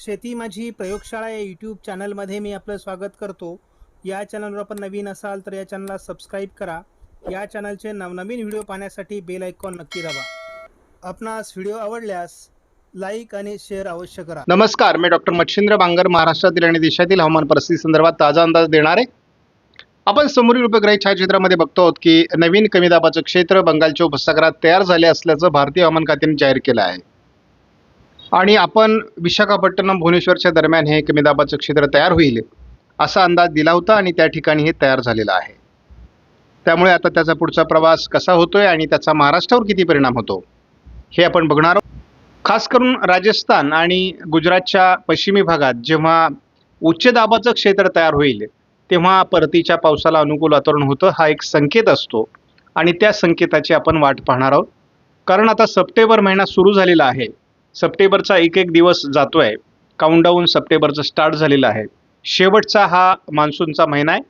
शेती माझी प्रयोगशाळा या यूट्यूब चॅनलमध्ये मी आपलं स्वागत करतो. या चॅनलवर आपण नवीन असाल तर या चॅनलला सबस्क्राईब करा. या चॅनलचे नवनवीन व्हिडिओ पाहण्यासाठी बेल आयकॉन नक्की दाबा. आपणास व्हिडिओ आवडल्यास लाईक आणि शेअर अवश्य करा. नमस्कार मी डॉक्टर मच्छिंद्र बांगर महाराष्ट्रातील आणि देशातील हवामान परिस्थिती संदर्भात ताजा अंदाज देणार आहे. आपण समोरील उपग्रही छायाचित्रामध्ये बघतो आहोत की नवीन कमी दाबाचं क्षेत्र बंगालच्या उपसागरात तयार झाले असल्याचं भारतीय हवामान खात्याने जाहीर केलं आहे. आणि आपण विशाखापट्टणम भुवनेश्वरच्या दरम्यान हे कमी दाबाचं क्षेत्र तयार होईल असा अंदाज दिला होता आणि त्या ठिकाणी हे तयार झालेलं आहे. त्यामुळे आता त्याचा पुढचा प्रवास कसा होतोय आणि त्याचा महाराष्ट्रावर किती परिणाम होतो हे आपण बघणार आहोत. खास करून राजस्थान आणि गुजरातच्या पश्चिमी भागात जेव्हा उच्च दाबाचं क्षेत्र तयार होईल तेव्हा परतीच्या पावसाला अनुकूल वातावरण होतं हा एक संकेत असतो आणि त्या संकेताची आपण वाट पाहणार आहोत. कारण आता सप्टेंबर महिना सुरू झालेला आहे. सप्टेंबरचा एक एक दिवस जातोय. काउंटडाऊन सप्टेंबरचं स्टार्ट झालेलं आहे. शेवटचा हा मान्सूनचा महिना आहे.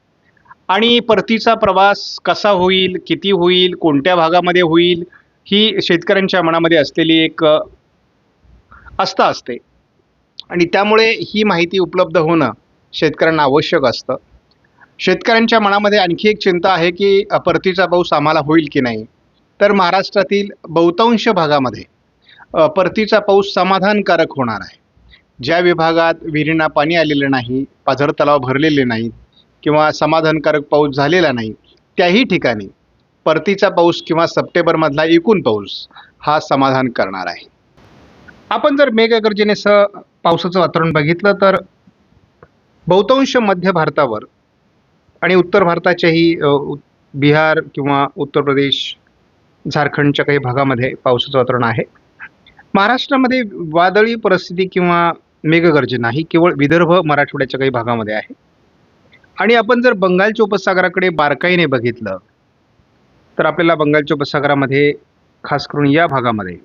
आणि परतीचा प्रवास कसा होईल किती होईल कोणत्या भागामध्ये होईल ही शेतकऱ्यांच्या मनामध्ये असलेली एक आस्था असते. आणि त्यामुळे ही माहिती उपलब्ध होणं शेतकऱ्यांना आवश्यक असतं. शेतकऱ्यांच्या मनामध्ये आणखी एक चिंता आहे की परतीचा पाऊस आम्हाला होईल की नाही? तर महाराष्ट्रातील बहुतांश भागामध्ये परतीचा पाऊस समाधानकारक होणार आहे. ज्या विभागात विहिरींना पाणी आलेलं नाही पाझर तलाव भरलेले नाहीत किंवा समाधानकारक पाऊस झालेला नाही त्याही ठिकाणी परतीचा पाऊस किंवा सप्टेंबरमधला एकूण पाऊस हा समाधान करणार आहे. आपण जर मेघगर्जनेसह पावसाचं वातावरण बघितलं तर बहुतांश मध्य भारतावर आणि उत्तर भारताच्याही उ- बिहार किंवा उत्तर प्रदेश झारखंडच्या काही भागामध्ये पावसाचं वातावरण आहे. महाराष्ट्रामध्ये वादळी परिस्थिती किंवा मेघगर्जना ही केवळ विदर्भ मराठवाड्याच्या काही भागामध्ये आहे. आणि आपण जर बंगालच्या उपसागराकडे बारकाईने बघितलं तर आपल्याला बंगालच्या उपसागरामध्ये खास करून या भागामध्ये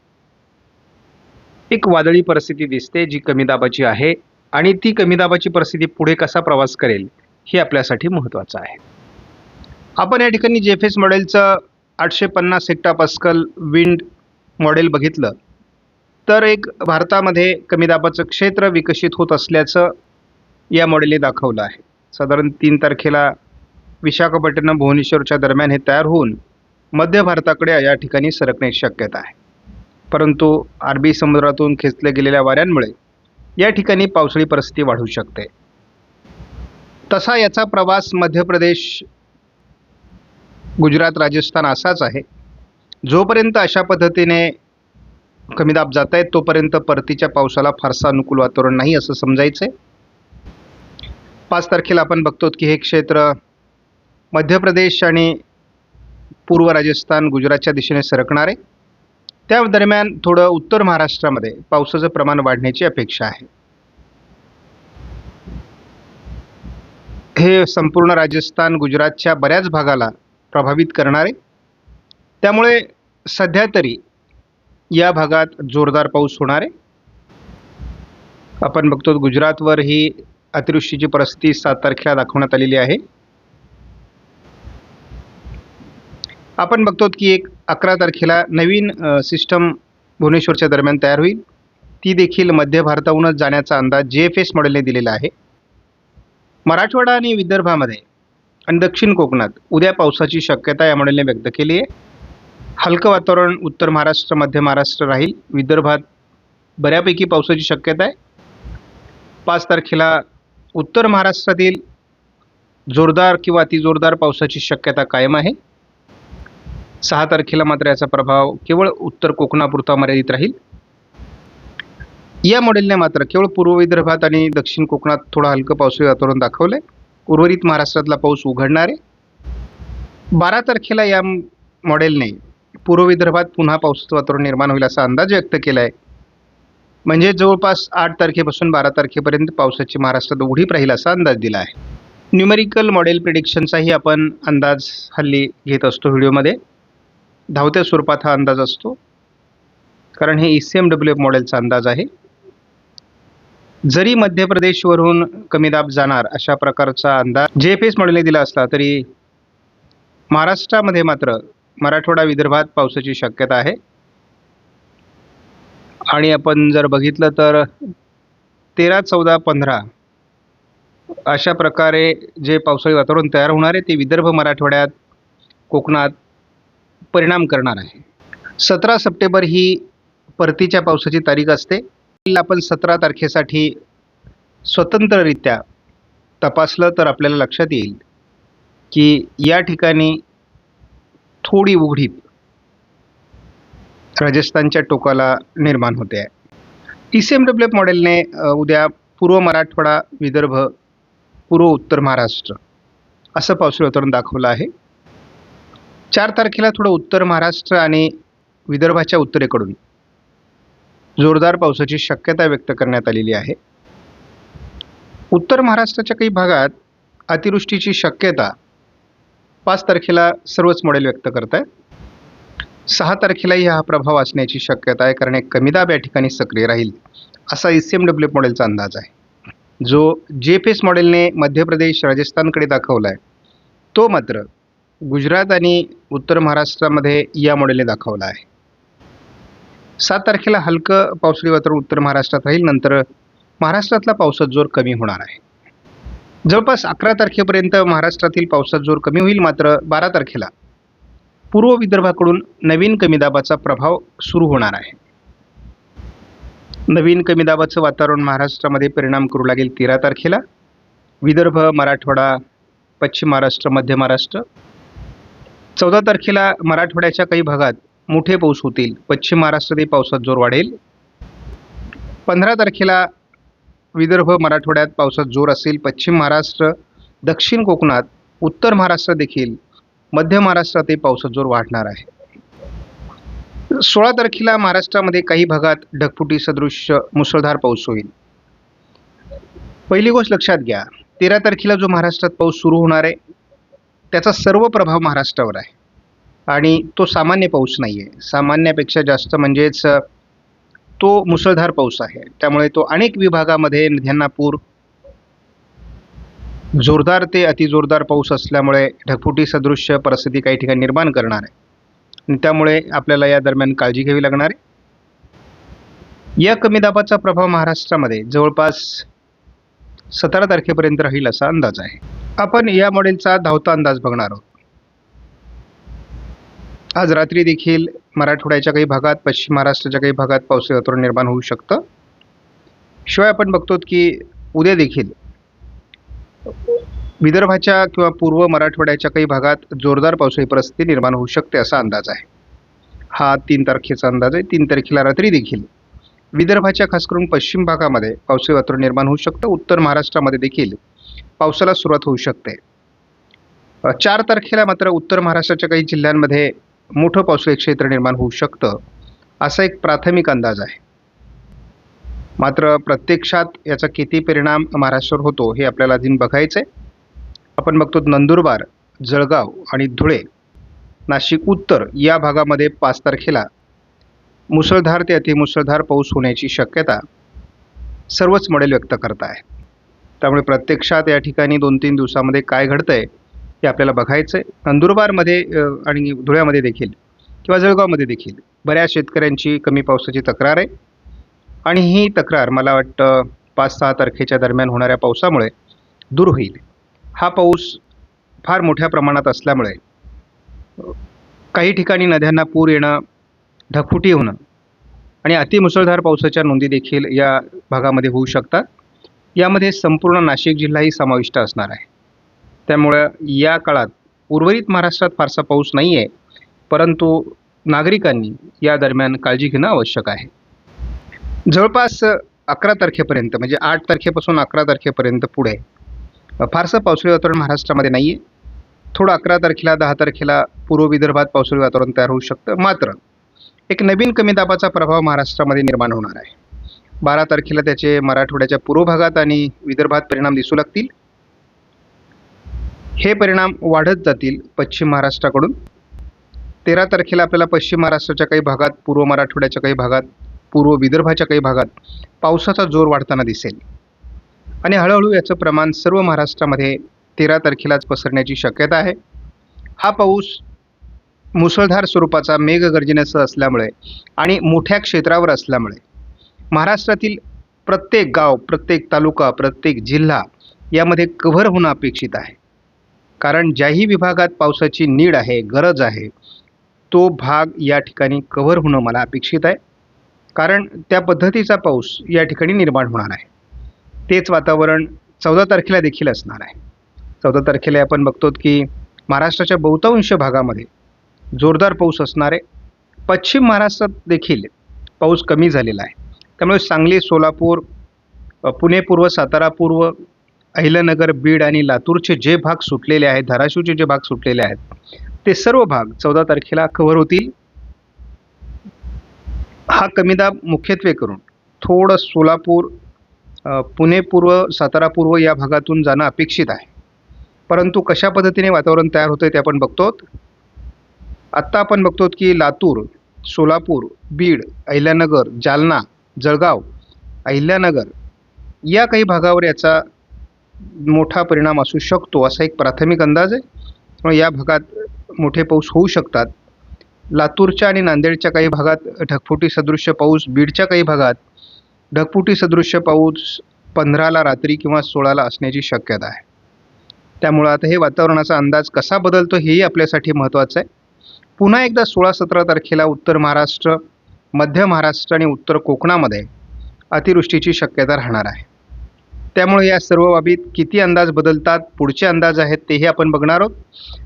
एक वादळी परिस्थिती दिसते जी कमी दाबाची आहे आणि ती कमी दाबाची परिस्थिती पुढे कसा प्रवास करेल हे आपल्यासाठी महत्त्वाचं आहे. आपण या ठिकाणी जेफेस मॉडेलचं आठशे पन्नास हेक्टा पास्कल विंड मॉडेल बघितलं. तर एक भारतामध्ये कमी दाबाचं क्षेत्र विकसित होत असल्याचं या मॉडेलने दाखवलं आहे. साधारण तीन तारखेला विशाखापट्टणम भुवनेश्वरच्या दरम्यान हे तयार होऊन मध्य भारताकडे या ठिकाणी सरकण्याची शक्यता आहे. परंतु अरबी समुद्रातून खेचल्या गेलेल्या वाऱ्यांमुळे या ठिकाणी पावसाळी परिस्थिती वाढू शकते. तसा याचा प्रवास मध्य प्रदेश गुजरात राजस्थान असाच आहे. जोपर्यंत अशा पद्धतीने कमी दाब जात आहेत तोपर्यंत परतीच्या पावसाला फारसं अनुकूल वातावरण नाही असं समजायचं आहे पाच तारखेला आपण बघतो की हे क्षेत्र मध्य प्रदेश आणि पूर्व राजस्थान गुजरातच्या दिशेने सरकणार आहे. त्या दरम्यान थोडं उत्तर महाराष्ट्रामध्ये पावसाचं प्रमाण वाढण्याची अपेक्षा आहे. हे संपूर्ण राजस्थान गुजरातच्या बऱ्याच भागाला प्रभावित करणारे त्यामुळे सध्या तरी या भागात जोरदार पाऊस होणार आहे. आपण बघतो गुजरातवर ही अतिवृष्टीची परिस्थिती सात तारखेला दाखवण्यात आलेली आहे. आपण बघतो की एक अकरा तारखेला नवीन सिस्टम भुवनेश्वरच्या दरम्यान तयार होईल. ती देखील मध्य भारताहूनच जाण्याचा अंदाज जे एफ एस मॉडेलने दिलेला आहे. मराठवाडा आणि विदर्भामध्ये आणि दक्षिण कोकणात उद्या पावसाची शक्यता या मॉडेलने व्यक्त केली आहे. हलकं वातावरण उत्तर महाराष्ट्र मध्य महाराष्ट्र राहील. विदर्भात बऱ्यापैकी पावसाची शक्यता आहे. पाच तारखेला उत्तर महाराष्ट्रातील जोरदार किंवा अतिजोरदार पावसाची शक्यता कायम आहे. सहा तारखेला मात्र याचा प्रभाव केवळ उत्तर कोकणापुरता मर्यादित राहील. या मॉडेलने मात्र केवळ पूर्व विदर्भात आणि दक्षिण कोकणात थोडं हलकं पावसाळी वातावरण दाखवलं आहे उर्वरित महाराष्ट्रातला पाऊस उघडणार आहे. बारा तारखेला या मॉडेलने पूर्व विदर्भात पुन्हा पावसाचं वातावरण निर्माण होईल असा अंदाज व्यक्त केला आहे म्हणजे जवळपास आठ तारखेपासून बारा तारखेपर्यंत पावसाची महाराष्ट्रात उघडीप राहील असा अंदाज दिला आहे. न्यूमेरिकल मॉडेल प्रिडिक्शनचाही आपण अंदाज हल्ली घेत असतो व्हिडिओमध्ये. धावत्या स्वरूपात हा अंदाज असतो. कारण हे E C M W F मॉडेलचा अंदाज आहे. जरी मध्य प्रदेशवरून कमी दाब जाणार अशा प्रकारचा अंदाज जे एफ एस मॉडेलने दिला असला तरी महाराष्ट्रामध्ये मात्र मराठवाडा विदर्भात पावसाची शक्यता आहे. आणि आपण जर बघितलं तर तेरा चौदा पंधरा अशा प्रकारे जे पावसाळी वातावरण तयार होणार आहे ते विदर्भ मराठवाड्यात कोकणात परिणाम करणार आहे. सतरा सप्टेंबर ही परतीच्या पावसाची तारीख असते. आपण सतरा तारखेसाठी स्वतंत्ररित्या तपासलं तर आपल्याला लक्षात येईल की या ठिकाणी थोडी उघडीप राजस्थानच्या टोकाला निर्माण होते. आहे E C M W F मॉडेलने उद्या पूर्व मराठवाडा विदर्भ पूर्व उत्तर महाराष्ट्र असं पावसाळी वातावरण दाखवलं आहे. चार तारखेला थोडं उत्तर महाराष्ट्र आणि विदर्भाच्या उत्तरेकडून जोरदार पावसाची शक्यता व्यक्त करण्यात आलेली आहे. उत्तर महाराष्ट्राच्या काही भागात अतिवृष्टीची शक्यता पाच तारखेला सर्वच मॉडेल व्यक्त करत आहे सहा तारखेलाही हा प्रभाव असण्याची शक्यता आहे कारण एक कमी दाब या ठिकाणी सक्रिय राहील असा ई सी एम डब्ल्यू मॉडेलचा अंदाज आहे. जो जे पी एस मॉडेलने मध्य प्रदेश राजस्थानकडे दाखवला आहे तो मात्र गुजरात आणि उत्तर महाराष्ट्रामध्ये या मॉडेलने दाखवला आहे. सात तारखेला हलकं पावसाळी वातावरण उत्तर महाराष्ट्रात राहील नंतर महाराष्ट्रातला पावसाचा जोर कमी होणार आहे. जवळपास अकरा तारखेपर्यंत महाराष्ट्रातील पावसात जोर कमी होईल मात्र बारा तारखेला पूर्व विदर्भाकडून नवीन कमी दाबाचा प्रभाव सुरू होणार आहे. नवीन कमी दाबाचं वातावरण महाराष्ट्रामध्ये परिणाम करू लागेल तेरा तारखेला. विदर्भ मराठवाडा पश्चिम महाराष्ट्र मध्य महाराष्ट्र. चौदा तारखेला मराठवाड्याच्या काही भागात मोठे पाऊस होतील. पश्चिम महाराष्ट्रातही पावसात जोर वाढेल. पंधरा तारखेला विदर्भ मराठवाड्यात पावसात जोर असेल. पश्चिम महाराष्ट्र दक्षिण कोकणात उत्तर महाराष्ट्र देखील. मध्य महाराष्ट्रातही पावसात जोर वाढणार आहे. सोळा तारखेला महाराष्ट्रामध्ये काही भागात ढगफुटी सदृश्य मुसळधार पाऊस होईल. पहिली गोष्ट लक्षात घ्या. तेरा तारखेला जो महाराष्ट्रात पाऊस सुरू होणार आहे त्याचा सर्व प्रभाव महाराष्ट्रावर आहे. आणि तो सामान्य पाऊस नाही आहे सामान्यापेक्षा जास्त म्हणजेच तो मुसळधार पाऊस आहे. त्यामुळे तो अनेक विभागामध्ये नद्यांना पूर जोरदार ते अतिजोरदार पाऊस असल्यामुळे ढगफुटी सदृश्य परिस्थिती काही ठिकाणी निर्माण करणार आहे. आणि त्यामुळे आपल्याला या दरम्यान काळजी घ्यावी लागणार आहे. या कमी दाबाचा प्रभाव महाराष्ट्रामध्ये जवळपास सतरा तारखेपर्यंत राहील असा अंदाज आहे. आपण या मॉडेलचा धावता अंदाज बघणार आहोत. आज रात्री देखील मराठवाड्याच्या काही भागात पश्चिम महाराष्ट्राच्या काही भागात पावसाळी वातावरण निर्माण होऊ शकतं. शिवाय आपण बघतो की उद्या देखील विदर्भाच्या किंवा पूर्व मराठवाड्याच्या काही भागात जोरदार पावसाळी परिस्थिती निर्माण होऊ शकते असा अंदाज आहे. हा तीन तारखेचा अंदाज आहे. तीन तारखेला रात्री देखील विदर्भाच्या खास करून पश्चिम भागामध्ये पावसाळी वातावरण निर्माण होऊ शकतं. उत्तर महाराष्ट्रामध्ये देखील पावसाला सुरुवात होऊ शकते. चार तारखेला मात्र उत्तर महाराष्ट्राच्या काही जिल्ह्यांमध्ये मोठं पावसाळी क्षेत्र निर्माण होऊ शकतं असा एक प्राथमिक अंदाज आहे. मात्र प्रत्यक्षात याचा किती परिणाम महाराष्ट्रावर होतो हे आपल्याला अजून बघायचं आहे आपण बघतो नंदुरबार जळगाव आणि धुळे नाशिक उत्तर या भागामध्ये पाच तारखेला मुसळधार ते अतिमुसळधार पाऊस होण्याची शक्यता सर्वच मॉडेल व्यक्त करत आहे त्यामुळे प्रत्यक्षात या ठिकाणी दोन तीन दिवसामध्ये काय घडतं आहे हे आपल्याला बघायचं आहे नंदुरबारमध्ये आणि धुळ्यामध्ये देखील किंवा जळगावमध्ये देखील बऱ्याच शेतकऱ्यांची कमी पावसाची तक्रार आहे. आणि ही तक्रार मला वाटतं पाच सहा तारखेच्या दरम्यान होणाऱ्या पावसामुळे दूर होईल. हा पाऊस फार मोठ्या प्रमाणात असल्यामुळे काही ठिकाणी नद्यांना पूर येणं ढगफुटी होणं आणि अतिमुसळधार पावसाच्या नोंदी देखील या भागामध्ये होऊ शकतात. यामध्ये संपूर्ण नाशिक जिल्हाही समाविष्ट असणार आहे. त्यामुळं या काळात उर्वरित महाराष्ट्रात फारसा पाऊस नाही आहे परंतु नागरिकांनी या दरम्यान काळजी घेणं आवश्यक आहे. जवळपास अकरा तारखेपर्यंत म्हणजे आठ तारखेपासून अकरा तारखेपर्यंत पुढे फारसं पावसाळी वातावरण महाराष्ट्रामध्ये नाही आहे थोडं अकरा तारखेला दहा तारखेला पूर्व विदर्भात पावसाळी वातावरण तयार होऊ शकतं. मात्र एक नवीन कमी दाबाचा प्रभाव महाराष्ट्रामध्ये निर्माण होणार आहे. बारा तारखेला त्याचे मराठवाड्याच्या पूर्व भागात आणि विदर्भात परिणाम दिसू लागतील. हे परिणाम वाढत जातील पश्चिम महाराष्ट्राकडून. तेरा तारखेला आपल्याला पश्चिम महाराष्ट्राच्या काही भागात पूर्व मराठवाड्याच्या काही भागात पूर्व विदर्भाच्या काही भागात पावसाचा जोर वाढताना दिसेल. आणि हळूहळू याचं प्रमाण सर्व महाराष्ट्रामध्ये तेरा तारखेलाच पसरण्याची शक्यता आहे. हा पाऊस मुसळधार स्वरूपाचा मेघगर्जनेसह असल्यामुळे आणि मोठ्या क्षेत्रावर असल्यामुळे महाराष्ट्रातील प्रत्येक गाव प्रत्येक तालुका प्रत्येक जिल्हा यामध्ये कव्हर होणं अपेक्षित आहे. कारण ज्याही विभागात पावसाची नीड आहे गरज आहे तो भाग या ठिकाणी कव्हर होणं मला अपेक्षित आहे. कारण त्या पद्धतीचा पाऊस या ठिकाणी निर्माण होणार आहे. तेच वातावरण चौदा तारखेला देखील असणार आहे. चौदा तारखेला आपण बघतो की महाराष्ट्राच्या बहुतांश भागामध्ये जोरदार पाऊस असणार आहे. पश्चिम महाराष्ट्रात देखील पाऊस कमी झालेला आहे. त्यामुळे सांगली सोलापूर पुणे पूर्व सातारा पूर्व अहिल्यानगर बीड आणि लातूरचे जे भाग सुटलेले आहेत धाराशिवचे जे भाग सुटलेले आहेत ते सर्व भाग चौदा तारखेला कव्हर होतील. हा कमी दाब मुख्यत्वे करून थोडं सोलापूर पुणे पूर्व सातारा पूर्व या भागातून जाणं अपेक्षित आहे. परंतु कशा पद्धतीने वातावरण तयार होतं ते आपण बघतो आत्ता आपण बघतो की लातूर सोलापूर बीड अहिल्यानगर जालना जळगाव अहिल्यानगर या काही भागावर याचा मोठा परिणाम असू शकतो असा एक प्राथमिक अंदाज आहे. त्यामुळे या भागात मोठे पाऊस होऊ शकतात. लातूरच्या आणि नांदेडच्या काही भागात ढगफुटी सदृश्य पाऊस बीडच्या काही भागात ढगफुटी सदृश्य पाऊस पंधराला रात्री किंवा सोळाला असण्याची शक्यता आहे. त्यामुळं आता हे वातावरणाचा अंदाज कसा बदलतो हेही आपल्यासाठी महत्त्वाचं आहे. पुन्हा एकदा सोळा सतरा तारखेला उत्तर महाराष्ट्र मध्य महाराष्ट्र आणि उत्तर कोकणामध्ये अतिवृष्टीची शक्यता राहणार आहे. त्यामुळे या सर्व बाबीत किती अंदाज बदलतात पुढचे अंदाज आहेत तेही आपण बघणार आहोत.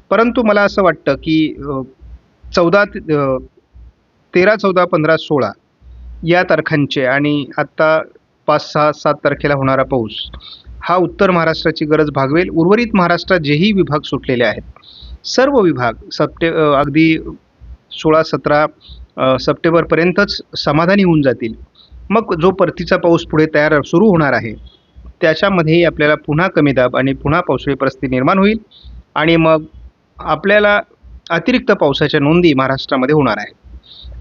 परंतु मला असं वाटतं की चौदा तेरा चौदा पंधरा सोळा या तारखांचे आणि आत्ता पाच सहा सात तारखेला होणारा पाऊस हा उत्तर महाराष्ट्राची गरज भागवेल. उर्वरित महाराष्ट्रात जेही विभाग सुटलेले आहेत सर्व विभाग सप्टे अगदी सोळा सतरा सप्टेंबरपर्यंतच समाधानी होऊन जातील. मग जो परतीचा पाऊस पुढे तयार सुरू होणार आहे त्याच्यामध्येही आपल्याला पुन्हा कमी दाब आणि पुन्हा पावसाळी परिस्थिती निर्माण होईल. आणि मग आपल्याला अतिरिक्त पावसाच्या नोंदी महाराष्ट्रामध्ये होणार आहेत.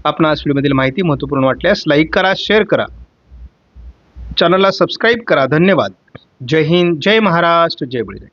आपणास व्हिडिओमधील माहिती महत्त्वपूर्ण वाटल्यास लाईक करा शेअर करा. चॅनलला सबस्क्राईब करा. धन्यवाद. जय हिंद जय महाराष्ट्र जय बळीराजा